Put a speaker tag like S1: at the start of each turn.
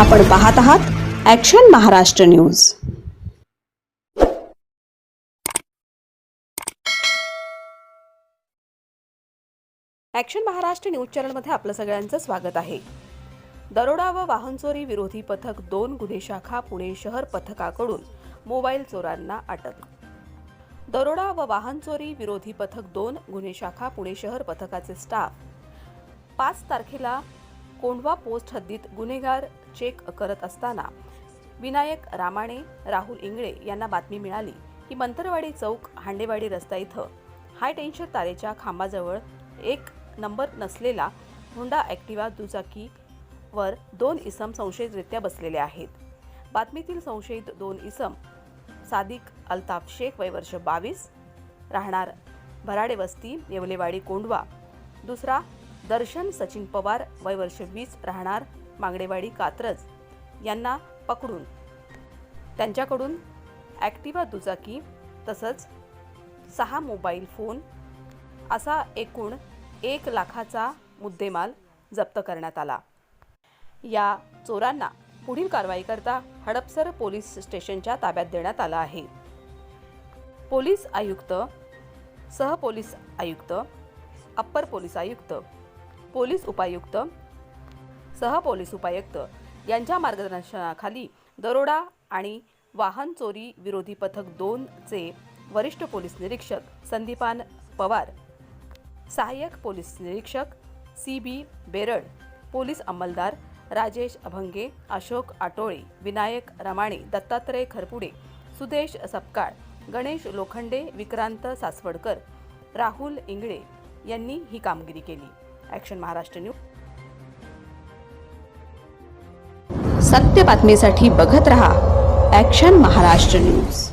S1: आपण पाहत आहात action Maharashtra news action Maharashtra news चॅनलमध्ये आपलं सगळ्यांचं स्वागत आहे. दरोडा व वाहन चोरी विरोधी पथक दोन गुन्हे शाखा पुणे शहर पथकाकडून मोबाईल चोरांना अटक. दरोडा व वाहन चोरी विरोधी पथक दोन गुन्हे शाखा पुणे शहर पथकाचे स्टाफ. पाच तारखेला कोंढवा पोस्ट हद्दीत गुन्हेगार चेक करत असताना विनायक रामाणे राहुल इंगळे यांना बातमी मिळाली की मंतरवाडी चौक हांडेवाडी रस्ता इथं हाय टेन्शन तारेच्या खांबाजवळ एक नंबर नसलेला हुंडा ॲक्टिवा दुचाकीवर दोन इसम संशयितरित्या बसलेले आहेत. बातमीतील संशयित दोन इसम सादिक अल्ताफ शेख वय वर्ष बावीस राहणार भराडे वस्ती येवलेवाडी कोंडवा. दुसरा दर्शन सचिन पवार वय वर्ष वीस राहणार मांगडेवाडी कात्रज यांना पकडून. त्यांच्याकडून ॲक्टिवा दुचाकी तसंच सहा मोबाईल फोन असा एकूण एक लाखाचा मुद्देमाल जप्त करण्यात आला. या चोरांना पुढील कारवाईकरता हडपसर पोलीस स्टेशनच्या ताब्यात देण्यात आलं आहे. पोलीस आयुक्त सहपोलीस आयुक्त अप्पर पोलीस आयुक्त पोलीस उपायुक्त सहपोलीस उपायुक्त यांच्या मार्गदर्शनाखाली दरोडा आणि वाहन चोरी विरोधी पथक दोनचे वरिष्ठ पोलीस निरीक्षक संदीपान पवार सहाय्यक पोलीस निरीक्षक सी बी बेरड पोलीस अंमलदार राजेश अभंगे अशोक आटोळे विनायक रमाणे दत्तात्रय खरपुडे सुदेश सपकाळ गणेश लोखंडे विक्रांत सासवडकर राहुल इंगळे यांनी ही कामगिरी केली. Action Maharashtra news. सत्य बातमीसाठी बघत रहा ॲक्शन महाराष्ट्र न्यूज.